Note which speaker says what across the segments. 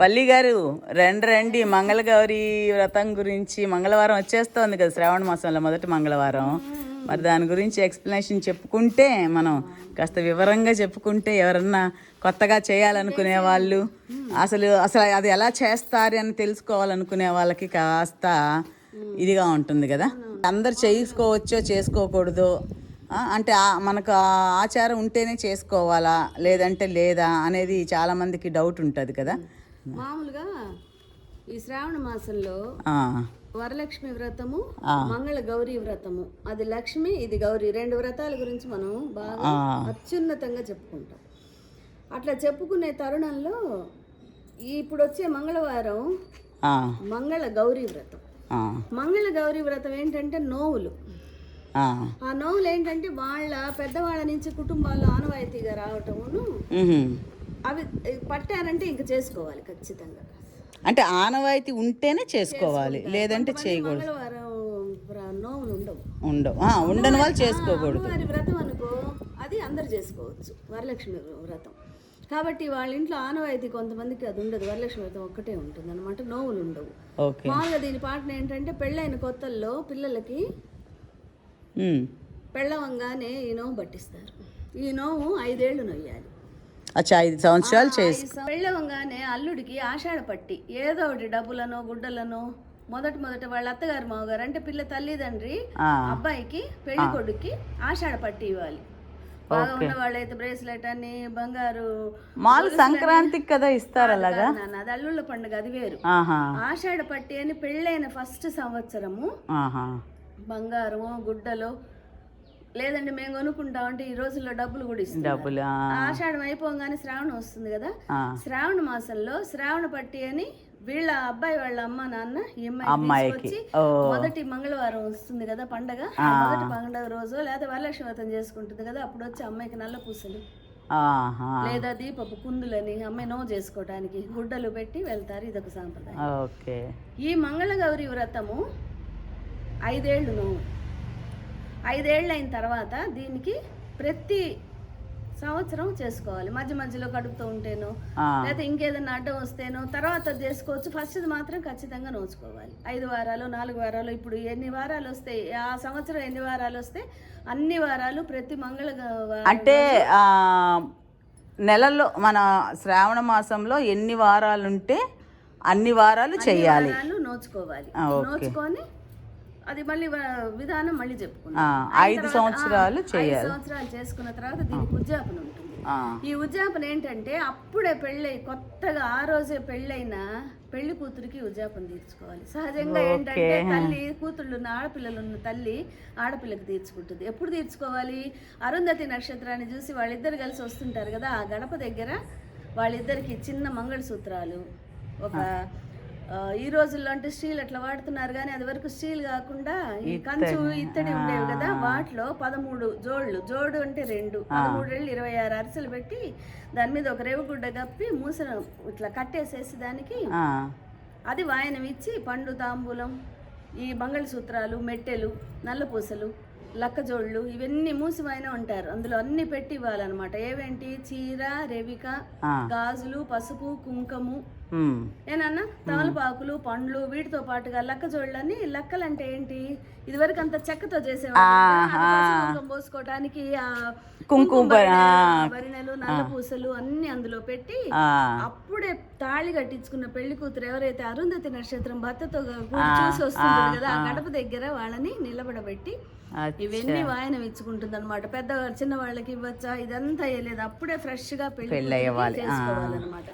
Speaker 1: వల్లి గారు రండి రండి. మంగళగౌరి వ్రతం గురించి మంగళవారం వచ్చేస్తోంది కదా శ్రావణ మాసంలో మొదటి మంగళవారం. మరి దాని గురించి ఎక్స్ప్లెనేషన్ చెప్పుకుంటే మనం కాస్త వివరంగా చెప్పుకుంటే ఎవరన్నా కొత్తగా చేయాలనుకునే వాళ్ళు అసలు అసలు అది ఎలా చేస్తారు అని తెలుసుకోవాలనుకునే వాళ్ళకి కాస్త ఇదిగా ఉంటుంది కదా. అందరు చేసుకోవచ్చో చేసుకోకూడదో అంటే మనకు ఆ ఆచారం ఉంటేనే చేసుకోవాలా లేదంటే లేదా అనేది చాలామందికి డౌట్ ఉంటుంది కదా.
Speaker 2: మామూలుగా ఈ శ్రావణ మాసంలో వరలక్ష్మి వ్రతము మంగళ గౌరీ వ్రతము. అది లక్ష్మి ఇది గౌరీ. రెండు వ్రతాల గురించి మనం బాగా అత్యున్నతంగా చెప్పుకుంటాం. అట్లా చెప్పుకునే తరుణంలో ఇప్పుడు వచ్చే మంగళవారం మంగళ గౌరీ వ్రతం. మంగళ గౌరీ వ్రతం ఏంటంటే నోవులు.
Speaker 1: ఆ.
Speaker 2: నోవులు ఏంటంటే వాళ్ళ పెద్దవాళ్ళ నుంచి కుటుంబాల్లో ఆనవాయితీగా రావటమును. అవి పట్టారంటే ఇంక చేసుకోవాలి ఖచ్చితంగా.
Speaker 1: అంటే ఆనవాయితీ ఉంటేనే చేసుకోవాలి లేదంటే చేయకూడదు.
Speaker 2: నోములు ఉండవు.
Speaker 1: ఉండవు. ఉండని వాళ్ళు చేసుకోకూడదు.
Speaker 2: అమ్మవారి వ్రతం అనుకో అది అందరు చేసుకోవచ్చు వరలక్ష్మి వ్రతం. కాబట్టి వాళ్ళ ఇంట్లో ఆనవాయితీ కొంతమందికి అది ఉండదు వరలక్ష్మి వ్రతం ఒక్కటే ఉంటుంది అనమాట నోవులు ఉండవు మామూలుగా దీని పాటన ఏంటంటే పెళ్ళైన కొత్తల్లో పిల్లలకి. పెళ్ళవంగానే ఈ నోవు పట్టిస్తారు. ఈ నోవు ఐదేళ్ళు నొయ్యాలి.
Speaker 1: అచ్చా ఐదు సంవత్సరాలు చేసి
Speaker 2: పెళ్ళవంగానే అల్లుడికి ఆషాఢ పట్టి ఏదో ఒకటి డబ్బులను గుడ్డలను మొదట మొదట వాళ్ళ అత్తగారు మావగారు అంటే పిల్ల తల్లిదండ్రి అబ్బాయికి పెళ్ళి కొడుక్కి ఆషాఢ పట్టి ఇవ్వాలి. బాగా ఉన్న వాళ్ళైతే బ్రేస్లెట్ అని బంగారు
Speaker 1: మాలు సంక్రాంతికి కదా ఇస్తారు అలాగా?
Speaker 2: అది అల్లుళ్ళ పండుగ అది వేరు. ఆషాఢ పట్టి అని పెళ్ళైన ఫస్ట్ సంవత్సరము బంగారము గుడ్డలు లేదండి మేము కొనుక్కుంటాం అంటే ఈ రోజుల్లో డబ్బులు కూడా ఇస్తాం
Speaker 1: డబ్బులు
Speaker 2: ఆషాఢం అయిపోగానే శ్రావణం వస్తుంది కదా. శ్రావణ మాసంలో శ్రావణ పట్టి అని వీళ్ళ అబ్బాయి వాళ్ళ అమ్మ నాన్న ఈ అమ్మాయి
Speaker 1: అమ్మాయికి.
Speaker 2: మొదటి మంగళవారం వస్తుంది కదా పండగ. మొదటి పండగ రోజు లేదా వరలక్ష్మి వ్రతం చేసుకుంటుంది కదా అప్పుడు వచ్చి అమ్మాయికి నల్ల పూసలు. లేదా దీపపు కుందులని అమ్మాయి నో చేసుకోవడానికి గుడ్డలు పెట్టి వెళ్తారు ఇదొక సాంప్రదాయం. ఈ మంగళగౌరి వ్రతము ఐదేళ్ళు నువ్వు ఐదేళ్ళు అయిన తర్వాత దీనికి ప్రతి సంవత్సరం చేసుకోవాలి. మధ్య మధ్యలో కడుపుతూ ఉంటేనో లేకపోతే ఇంకేదైనా అడ్డం వస్తేనో తర్వాత చేసుకోవచ్చు. ఫస్ట్ మాత్రం ఖచ్చితంగా నోచుకోవాలి. ఐదు వారాలు నాలుగు వారాలు ఇప్పుడు ఎన్ని వారాలు వస్తాయి ఆ సంవత్సరం ఎన్ని వారాలు వస్తే అన్ని వారాలు ప్రతి మంగళ
Speaker 1: అంటే నెలలో మన శ్రావణ మాసంలో ఎన్ని వారాలు ఉంటే అన్ని వారాలు
Speaker 2: వారాలు నోచుకోవాలి. నోచుకొని అది మళ్ళీ విధానం మళ్ళీ చెప్పుకుందాం.
Speaker 1: ఆ, ఐదు సంవత్సరాలు చేయాలి.
Speaker 2: సంవత్సరాలు చేసుకున్న తర్వాత దీనికి ఉద్యాపన ఉంటుంది. ఈ ఉద్యాపన ఏంటంటే అప్పుడే పెళ్ళై కొత్తగా ఆ రోజే పెళ్ళైన పెళ్ళి కూతురికి ఉద్యాపన తీర్చుకోవాలి. సహజంగా ఏంటంటే తల్లి కూతుళ్ళు ఉన్న ఆడపిల్లలు ఉన్న తల్లి ఆడపిల్లకి తీర్చుకుంటుంది. ఎప్పుడు తీర్చుకోవాలి? అరుంధతి నక్షత్రాన్ని చూసి వాళ్ళిద్దరు కలిసి వస్తుంటారు కదా ఆ గడప దగ్గర వాళ్ళిద్దరికి చిన్న మంగళసూత్రాలు ఒక ఈ రోజుల్లో అంటే స్టీల్ అట్లా వాడుతున్నారు కానీ అది వరకు స్టీల్ కాకుండా ఈ కంచు ఇత్తడి ఉండేవి కదా. వాటిలో పదమూడు జోళ్ళు జోడు అంటే రెండు. పదమూడు రెళ్ళు ఇరవై ఆరు అరిసెలు పెట్టి దాని మీద ఒక రేవుగుడ్డ కప్పి మూసన ఇట్లా కట్టేసేసి దానికి అది వాయనం ఇచ్చి పండు తాంబూలం ఈ మంగళసూత్రాలు మెట్టెలు నల్లపూసలు లక్కజోళ్ళు ఇవన్నీ మూసి వాయనం ఉంటారు అందులో అన్ని పెట్టి ఇవ్వాలన్నమాట. ఏవేంటి? చీర రెవిక. గాజులు పసుపు కుంకము ఏనన్నా తమలపాకులు పండ్లు వీటితో పాటుగా లక్క జోళ్ళని లక్కలు అంటే ఏంటి? ఇదివరకు అంత చెక్కతో చేసేవాళ్ళు పోసుకోవడానికి ఆ
Speaker 1: కుంకుమ
Speaker 2: భరిణెలు నల్ల పూసలు అన్ని అందులో పెట్టి అప్పుడే తాళి కట్టించుకున్న పెళ్ళి కూతురు ఎవరైతే అరుంధతి నక్షత్రం భర్తతో చూసి వస్తుంది కదా ఆ గడప దగ్గర వాళ్ళని నిలబడబెట్టి. ఇవన్నీ వాయనం ఇచ్చుకుంటుంది అనమాట పెద్ద చిన్న వాళ్ళకి ఇవ్వచ్చా? ఇదంతా లేదు అప్పుడే ఫ్రెష్గా
Speaker 1: పెళ్ళి.
Speaker 2: చేసుకోవాలన్నమాట.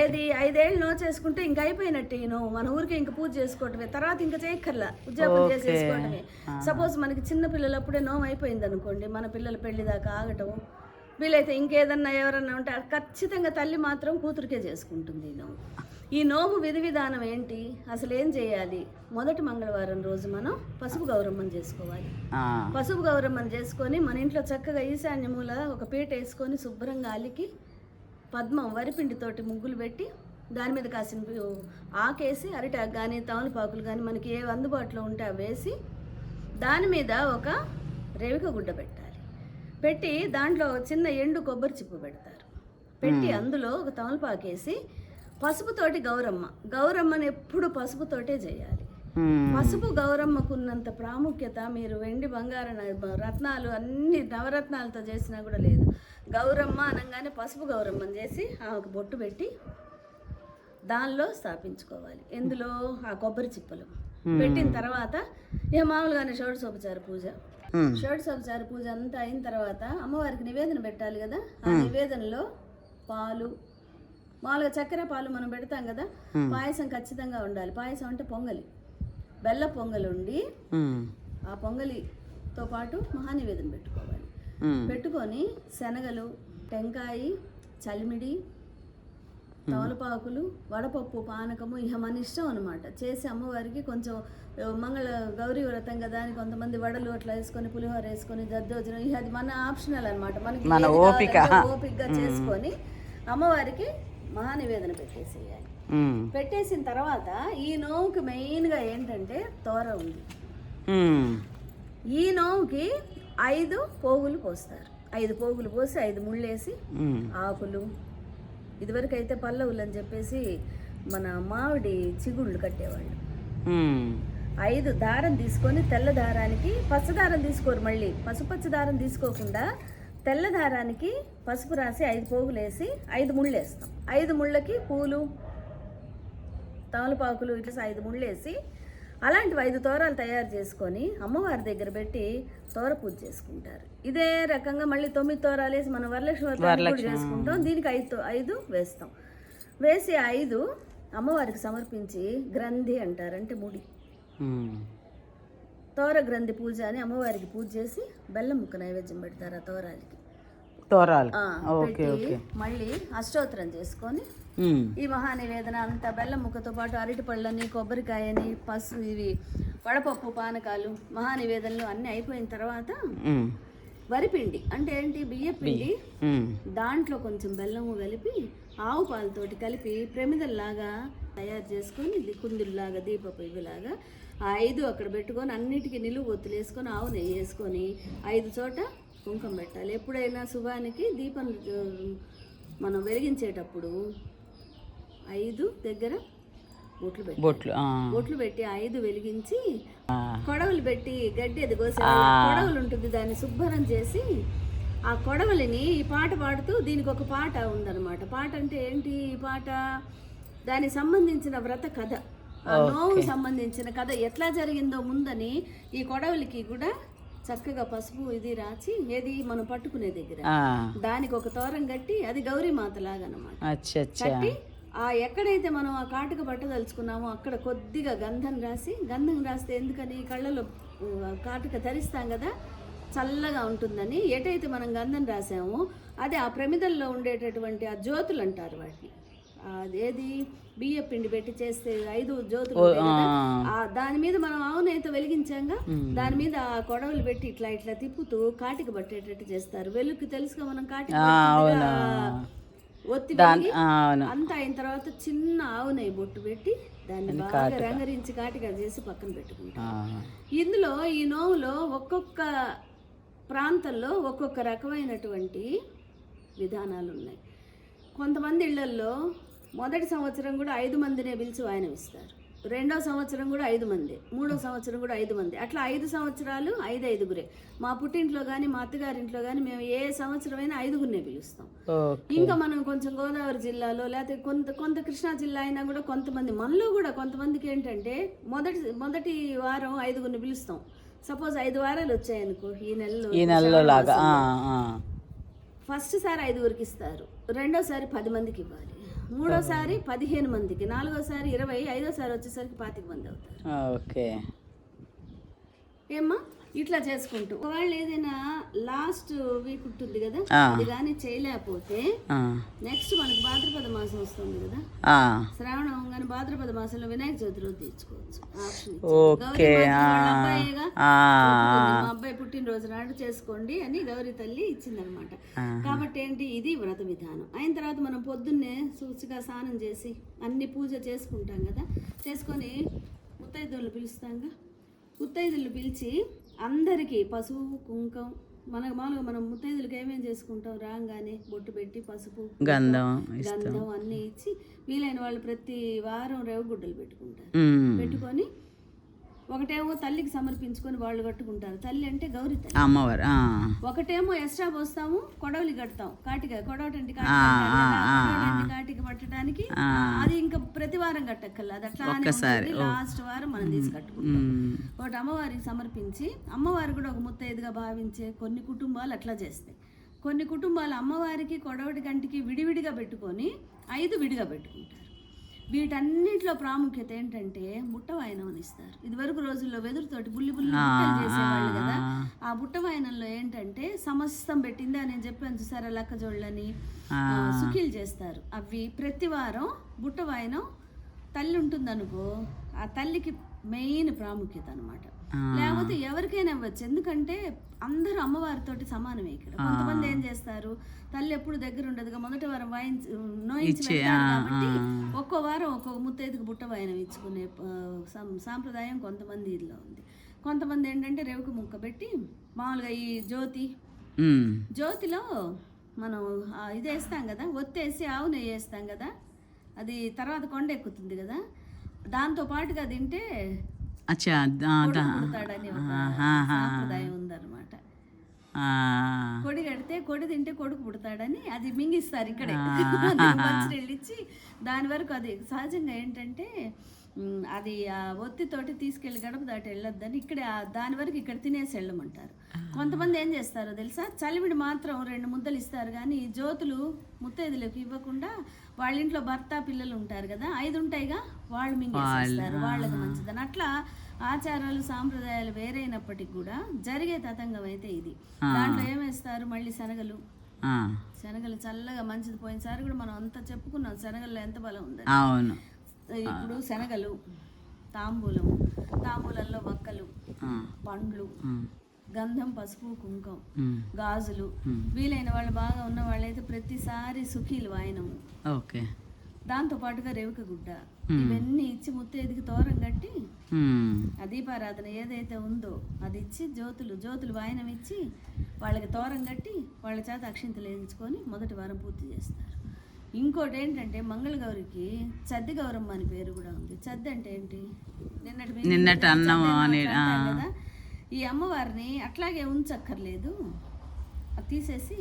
Speaker 2: ఏది? ఐదేళ్ళు నో చేసుకుంటే ఇంక అయిపోయినట్టే నో మన ఊరికి ఇంక పూజ చేసుకోవటమే. తర్వాత ఇంకా చేయక్కర్లా. ఉద్యోగం చేసేసుకోవటమే. సపోజ్ మనకి చిన్న పిల్లలు అప్పుడే నోము అయిపోయింది అనుకోండి మన పిల్లల పెళ్ళి దాకా ఆగటం వీలైతే ఇంకేదన్నా ఎవరన్నా ఉంటే ఖచ్చితంగా తల్లి మాత్రం కూతురికే చేసుకుంటుంది ఈ నోము. ఈ నోము విధి విధానం ఏంటి? అసలు ఏం చేయాలి? మొదటి మంగళవారం రోజు మనం పసుపు గౌరమ్మని చేసుకోవాలి. పసుపు గౌరమ్మని చేసుకొని మన ఇంట్లో చక్కగా ఈశాన్యమూల ఒక పీట వేసుకొని శుభ్రంగా అలికి పద్మం వరిపిండితోటి ముగ్గులు పెట్టి దాని మీద కాసిన ఆకేసి అరిటాకు కానీ తమలపాకులు కానీ మనకి ఏ అందుబాటులో ఉంటే అవి వేసి దాని మీద ఒక రేవిక గుడ్డ పెట్టాలి. పెట్టి దాంట్లో ఒక చిన్న ఎండు కొబ్బరి చిప్పు పెడతారు. పెట్టి అందులో ఒక తమలపాకు వేసి పసుపుతోటి గౌరమ్మ. గౌరమ్మని ఎప్పుడు పసుపుతోటే చేయాలి. పసుపు గౌరమ్మకున్నంత ప్రాముఖ్యత మీరు వెండి బంగారం రత్నాలు అన్ని నవరత్నాలతో చేసినా కూడా లేదు. గౌరమ్మ అనగానే పసుపు గౌరమ్మని చేసి ఆమెకు బొట్టు పెట్టి దానిలో స్థాపించుకోవాలి. ఎందులో? ఆ కొబ్బరి చిప్పలు. పెట్టిన తర్వాత ఇక మామూలుగానే షోడశోపచార పూజ.
Speaker 1: ఉమ్,
Speaker 2: షోడశోపచార పూజ అంతా అయిన తర్వాత అమ్మవారికి నివేదన పెట్టాలి కదా? ఆ నివేదనలో పాలు మామూలుగా చక్కెర పాలు మనం పెడతాం కదా? పాయసం ఖచ్చితంగా ఉండాలి. పాయసం అంటే పొంగలి. బెల్ల పొంగలి ఉండి ఆ పొంగలితో పాటు మహానివేదన పెట్టుకోవాలి. పెట్టుకొని శనగలు టెంకాయ చలిమిడి తమలపాకులు వడపప్పు పానకము ఇక మన ఇష్టం అనమాట చేసి అమ్మవారికి కొంచెం మంగళ గౌరీ వ్రతం కదా అని కొంతమంది వడలు అట్లా వేసుకొని పులిహోర వేసుకొని దద్దోజనం ఇక అది మన ఆప్షనల్ అనమాట మనకి
Speaker 1: మన ఓపిక.
Speaker 2: ఓపికగా చేసుకొని అమ్మవారికి మహానివేదన పెట్టేసేయాలి. పెట్టేసిన తర్వాత ఈ నోవుకి మెయిన్గా ఏంటంటే తోర ఉంది. ఈ నోవుకి ఐదు పోగులు పోస్తారు. ఐదు పోగులు పోసి ఐదు ముళ్ళేసి ఆకులు ఇదివరకు అయితే పల్లవులు అని చెప్పేసి మన మామిడి చిగుళ్ళు కట్టేవాళ్ళు. ఐదు దారం తీసుకొని తెల్ల దారానికి పచ్చ దారం తీసుకోరు మళ్ళీ. పసుపచ్చ దారం తీసుకోకుండా తెల్ల దారానికి పసుపు రాసి ఐదు పోగులు వేసి ఐదు ముళ్ళు వేస్తాం ఐదు ముళ్ళకి పూలు తమలపాకులు ఇట్లా ఐదు ముళ్ళు వేసి అలాంటివి ఐదు తోరాలు తయారు చేసుకొని అమ్మవారి దగ్గర పెట్టి తోర పూజ చేసుకుంటారు. ఇదే రకంగా మళ్ళీ తొమ్మిది తోరాలు వేసి మనం వరలక్ష్మి కూడా చేసుకుంటాం. దీనికి ఐదు ఐదు వేస్తాం. వేసి ఐదు అమ్మవారికి సమర్పించి గ్రంథి అంటారు. అంటే ముడి. తోర గ్రంథి పూజ అని అమ్మవారికి పూజ చేసి బెల్లం ముక్క నైవేద్యం పెడతారు ఆ తోరాలకి.
Speaker 1: తోరాలు
Speaker 2: పెట్టి మళ్ళీ అష్టోత్తరం చేసుకొని ఈ మహానివేదన అంతా బెల్లం ముక్కతో పాటు అరటి పళ్ళని కొబ్బరికాయని పసు ఇవి వడపప్పు పానకాలు మహానివేదనలు అన్నీ అయిపోయిన తర్వాత వరిపిండి అంటే ఏంటి? బియ్య పిండి. దాంట్లో కొంచెం బెల్లము కలిపి ఆవు పాలతోటి కలిపి ప్రమిదల్లాగా తయారు చేసుకొని కుందుల్లాగా దీపపు ఇవిలాగా ఆ ఐదు అక్కడ పెట్టుకొని అన్నిటికీ నిలువు ఒత్తులు వేసుకొని ఆవు నెయ్యి వేసుకొని ఐదు చోట కుంకుమ పెట్టాలి. ఎప్పుడైనా శుభానికి దీపం మనం వెలిగించేటప్పుడు ఐదు దగ్గర బొట్లు పెట్టి.
Speaker 1: బొట్లు
Speaker 2: బొట్లు పెట్టి ఐదు వెలిగించి కొడవలు పెట్టి గడ్డి అది కోసే కొడవలు ఉంటుంది దాన్ని శుభ్రం చేసి ఆ కొడవలిని ఈ పాట పాడుతూ దీనికి ఒక పాట ఉందన్నమాట. పాట అంటే ఏంటి ఈ పాట? దానికి సంబంధించిన వ్రత కథ. ఆ నోవు సంబంధించిన కథ ఎట్లా జరిగిందో ముందని ఈ కొడవలికి కూడా చక్కగా పసుపు ఇది రాచి ఏది మనం పట్టుకునే దగ్గర. దానికి ఒక తోరం కట్టి అది గౌరీ మాత లాగా అనమాట కట్టి ఆ ఎక్కడైతే మనం ఆ కాటుక పట్టదలుచుకున్నామో అక్కడ కొద్దిగా గంధం రాసి గంధం రాస్తే ఎందుకని కళ్ళలో కాటుక ధరిస్తాం కదా చల్లగా ఉంటుందని ఎటైతే మనం గంధం రాసామో అది ఆ ప్రమిదల్లో ఉండేటటువంటి ఆ జ్యోతులు అంటారు వాటిని అదేది బియ్య పిండి పెట్టి చేస్తే ఐదు జ్యోతులు ఆ. దాని మీద మనం ఆవునైతే వెలిగించాంగా దాని మీద ఆ కొడవలు పెట్టి ఇట్లా ఇట్లా తిప్పుతూ కాటిక పట్టేటట్టు చేస్తారు. వెలుగుకి తెలుసుగా మనం కాటిక ఒత్తి
Speaker 1: అవును.
Speaker 2: అంతా అయిన తర్వాత చిన్న ఆవు నెయ్యి బొట్టు పెట్టి దాన్ని బాగా రంగరించి కాటిగా చేసి పక్కన పెట్టుకుంటాం. ఇందులో ఈ నోవులో ఒక్కొక్క ప్రాంతంలో ఒక్కొక్క రకమైనటువంటి విధానాలు ఉన్నాయి. కొంతమంది ఇళ్ళల్లో మొదటి సంవత్సరం కూడా ఐదు మందినే పిలిచి వాయనం ఇస్తారు రెండో సంవత్సరం కూడా ఐదు మంది మూడో సంవత్సరం కూడా ఐదు మంది. అట్లా ఐదు సంవత్సరాలు ఐదు ఐదుగురే. మా పుట్టింట్లో కానీ మా అత్తగారింట్లో కానీ మేము ఏ సంవత్సరమైనా ఐదుగురినే పిలుస్తాం. ఇంకా మనం కొంచెం గోదావరి జిల్లాలో లేకపోతే కొంత కొంత కృష్ణా జిల్లా అయినా కూడా కొంతమంది మనలో కూడా కొంతమందికి ఏంటంటే మొదటి మొదటి వారం ఐదుగురిని పిలుస్తాం. సపోజ్ ఐదు వారాలు వచ్చాయనుకో ఈ నెలలో
Speaker 1: ఈ నెలలో లాగా.
Speaker 2: ఫస్ట్ సారి ఐదుగురికి ఇస్తారు రెండోసారి పది మందికి ఇవ్వాలి. మూడోసారి పదిహేను మందికి నాలుగోసారి ఇరవై ఐదోసారి వచ్చేసరికి పాతిక మంది అవుతారు.
Speaker 1: ఓకే.
Speaker 2: ఏమ్మా? ఇట్లా చేసుకుంటూ. ఒకవేళ ఏదైనా లాస్ట్ వీక్ ఉంటుంది కదా. అది కానీ చేయలేకపోతే నెక్స్ట్ మనకి భాద్రపద మాసం వస్తుంది కదా. శ్రావణం కానీ భాద్రపద మాసంలో వినాయక చవితి రోజు తీర్చుకోవచ్చు.
Speaker 1: ఓకే.
Speaker 2: మా అబ్బాయి పుట్టినరోజు నాడు చేసుకోండి అని గౌరీ తల్లి ఇచ్చిందనమాట కాబట్టి ఏంటి? ఇది వ్రత విధానం. అయిన తర్వాత మనం పొద్దున్నే శుచిగా స్నానం చేసి అన్ని పూజ చేసుకుంటాం కదా. చేసుకొని ముత్తైదువులు పిలుస్తాంగా ముత్తైదులు పిలిచి అందరికీ పసుపు కుంకం మనకు మామూలుగా మనం ముత్తైదులకు ఏమేం చేసుకుంటాం? రాగానే బొట్టు పెట్టి పసుపు
Speaker 1: గంధం
Speaker 2: గంధం అన్నీ ఇచ్చి వీలైన వాళ్ళు ప్రతి వారం రేవు గుడ్డలు పెట్టుకుంటారు. పెట్టుకొని ఒకటేమో తల్లికి సమర్పించుకొని వాళ్ళు కట్టుకుంటారు. తల్లి అంటే గౌరీ తల్లి.
Speaker 1: అమ్మవారు.
Speaker 2: ఒకటేమో ఎక్స్ట్రా పోస్తాము కొడవలి కడతాం. కాటిక కొడవటంటి పట్టడానికి అది ఇంకా ప్రతి వారం కట్టక్కర్లేదు అది అట్లానే లాస్ట్ వారం మనం తీసి కట్టుకుంటాం. ఒకటి అమ్మవారికి సమర్పించి అమ్మవారు కూడా ఒక ముత్తైదుగా భావించే కొన్ని కుటుంబాలు అట్లా చేస్తాయి. కొన్ని కుటుంబాలు అమ్మవారికి కొడవటి కంటికి విడివిడిగా పెట్టుకొని ఐదు విడిగా పెట్టుకుంటారు. వీటన్నిటిలో ప్రాముఖ్యత ఏంటంటే బుట్ట వాయనం అని ఇస్తారు. ఇదివరకు రోజుల్లో వెదురుతోటి బుల్లి బుల్లి చేసేవాళ్ళు కదా. ఆ. బుట్ట వాయనంలో ఏంటంటే సమస్తం పెట్టిందా నేను చెప్పాను చూసారా లక్కజోళ్ళని ఆ, సుఖీలు చేస్తారు. అవి ప్రతి వారం బుట్ట వాయనం తల్లి ఉంటుందనుకో ఆ తల్లికి మెయిన్ ప్రాముఖ్యత అనమాట లేకపోతే ఎవరికైనా ఇవ్వచ్చు. ఎందుకంటే అందరూ అమ్మవారితోటి సమానమే ఇక్కడ. కొంతమంది ఏం చేస్తారు? తల్లి ఎప్పుడు దగ్గర ఉండదుగా. మొదటి వారం వాయించి నోయించి వెళ్తారు కాబట్టి ఒక్కో వారం ఒక్కొక్క ముత్తైదుకు బుట్ట వాయనం ఇచ్చుకునే సాంప్రదాయం కొంతమంది ఇదిలో ఉంది. కొంతమంది ఏంటంటే రేవుకు ముక్క పెట్టి మామూలుగా ఈ జ్యోతి. జ్యోతిలో మనం ఆ ఇది వేస్తాం కదా. ఒత్తేసి ఆవు నెయ్యి వేస్తాం కదా. అది తర్వాత కొండ ఎక్కుతుంది కదా. దాంతో పాటుగా తింటే
Speaker 1: అచ్చా
Speaker 2: ఉందన్నమాట. కొడి కడితే కొడి తింటే కొడుకు పుడతాడని అది మింగిస్తారు ఇక్కడే. మంచినీళ్ళు ఇచ్చి దాని వరకు అది సహజంగా ఏంటంటే అది ఆ ఒత్తితోటి తీసుకెళ్ళి గడప దాటి వెళ్ళొద్దని ఇక్కడ దాని వరకు ఇక్కడ తినేసి వెళ్ళమంటారు. కొంతమంది ఏం చేస్తారో తెలుసా? చలివిడి మాత్రం రెండు ముద్దలు ఇస్తారు కానీ జ్యోతులు ముత్తైదులకు ఇవ్వకుండా వాళ్ళ ఇంట్లో భర్త పిల్లలు ఉంటారు కదా ఐదు ఉంటాయిగా వాళ్ళు మింగేసేస్తారు వాళ్ళకి మంచిదని. అట్లా ఆచారాలు సాంప్రదాయాలు వేరైనప్పటికీ కూడా జరిగే తతంగం అయితే ఇది. దాంట్లో ఏమేస్తారు మళ్ళీ శనగలు. శనగలు చల్లగా మంచిది పోయినసారి కూడా మనం అంతా చెప్పుకున్నాం శనగల్లో ఎంత బలం ఉంది
Speaker 1: అవును.
Speaker 2: ఇప్పుడు శనగలు తాంబూలము తాంబూలంలో వక్కలు. పండ్లు. గంధం పసుపు కుంకం. గాజులు వీలైన వాళ్ళు బాగా ఉన్న వాళ్ళైతే ప్రతిసారి సుఖీలు వాయనము
Speaker 1: ఓకే
Speaker 2: దాంతో పాటుగా రేవుక గుడ్డ ఇవన్నీ ఇచ్చి ముత్తైదుకి తోరం కట్టి. ఆ దీపారాధన ఏదైతే ఉందో అది ఇచ్చి జ్యోతులు జ్యోతులు వాయనం ఇచ్చి వాళ్ళకి తోరం కట్టి వాళ్ళ చేత అక్షింతలు వేయించుకొని మొదటి వారం పూర్తి చేస్తారు ఇంకోటి ఏంటంటే మంగళగౌరికి చద్ది గౌరమ్మ అని పేరు కూడా ఉంది. చద్ది అంటే ఏంటి? నిన్నటి
Speaker 1: నిన్నటి అన్నం
Speaker 2: కదా. ఈ అమ్మవారిని అట్లాగే ఉంచక్కర్లేదు. అది తీసేసి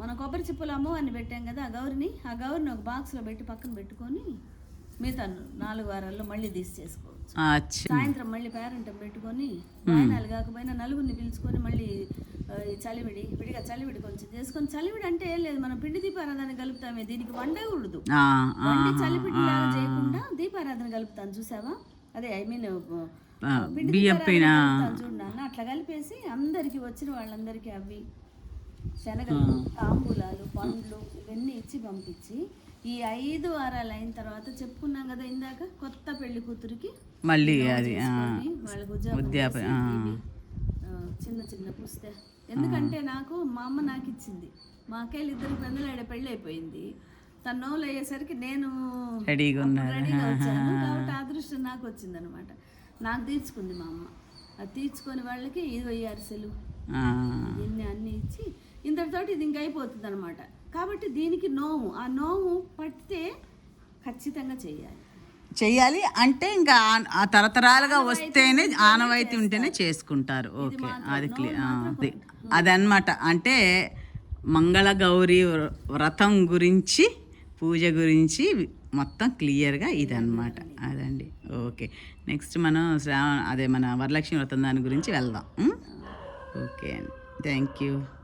Speaker 2: మనం కొబ్బరి చిప్పలు అమ్మవారిని పెట్టాం కదా ఆ గౌరిని ఆ గౌరిని ఒక బాక్స్లో పెట్టి పక్కన పెట్టుకొని మిగతా నాలుగు వారాల్లో మళ్ళీ తీసి చేసుకోవచ్చు
Speaker 1: అచ్చా
Speaker 2: సాయంత్రం మళ్ళీ పేరెంటం పెట్టుకొని వాయనాలు కాకపోయినా నలుగురిని పిలుచుకొని మళ్ళీ చలివిడి విడిగా చలివిడి కొంచెం చేసుకొని చలివిడి అంటే ఏం లేదు మనం పిండి దీపారాధన కలుపుతామే దీనికి వండకూడదు. చలిపిడి చేయకుండా దీపారాధన కలుపుతాను చూసావా? అదే ఐ మీన్
Speaker 1: ఆ, బియ్యం పైన?
Speaker 2: చూడు నాన్న అట్లా కలిపేసి అందరికి వచ్చిన వాళ్ళందరికీ అవి శనగలు తాంబూలాలు పండ్లు ఇవన్నీ ఇచ్చి పంపించి ఈ ఐదు వారాలు అయిన తర్వాత చెప్పుకున్నాం కదా ఇందాక కొత్త పెళ్ళి కూతురికి.
Speaker 1: మళ్ళీ అది ఉద్యాపన
Speaker 2: చిన్న చిన్న పుస్తే. ఎందుకంటే నాకు మా అమ్మ నాకు ఇచ్చింది. మా అక్కలు ఇద్దరు పెద్దలాడే పెళ్ళి అయిపోయింది. తన నోలు అయ్యేసరికి నేను
Speaker 1: రెడీగా
Speaker 2: వచ్చాను. కాబట్టి అదృష్టం నాకు వచ్చిందనమాట నాకు తీర్చుకుంది మా అమ్మ. అది తీర్చుకొని వాళ్ళకి ఇరవై అరిసెలు. ఇన్ని అన్ని ఇచ్చి ఇంతటితోటి ఇది ఇంకా అయిపోతుంది అనమాట కాబట్టి దీనికి నోము. ఆ నోము పట్టితే ఖచ్చితంగా చేయాలి
Speaker 1: చెయ్యాలి. అంటే ఇంకా ఆ- తరతరాలుగా వస్తేనే ఆనవాయితీ ఉంటేనే చేసుకుంటారు. ఓకే. అది క్లియర్. అది అదనమాట అంటే మంగళగౌరి వ్ర- వ్రతం గురించి పూజ గురించి మొత్తం క్లియర్గా ఇదన్నమాట. అదండి. ఓకే. నెక్స్ట్ మనం శ్రావణ అదే మన వరలక్ష్మి వ్రతం దాని గురించి వెళ్దాం? ఓకే అండి. Thank you.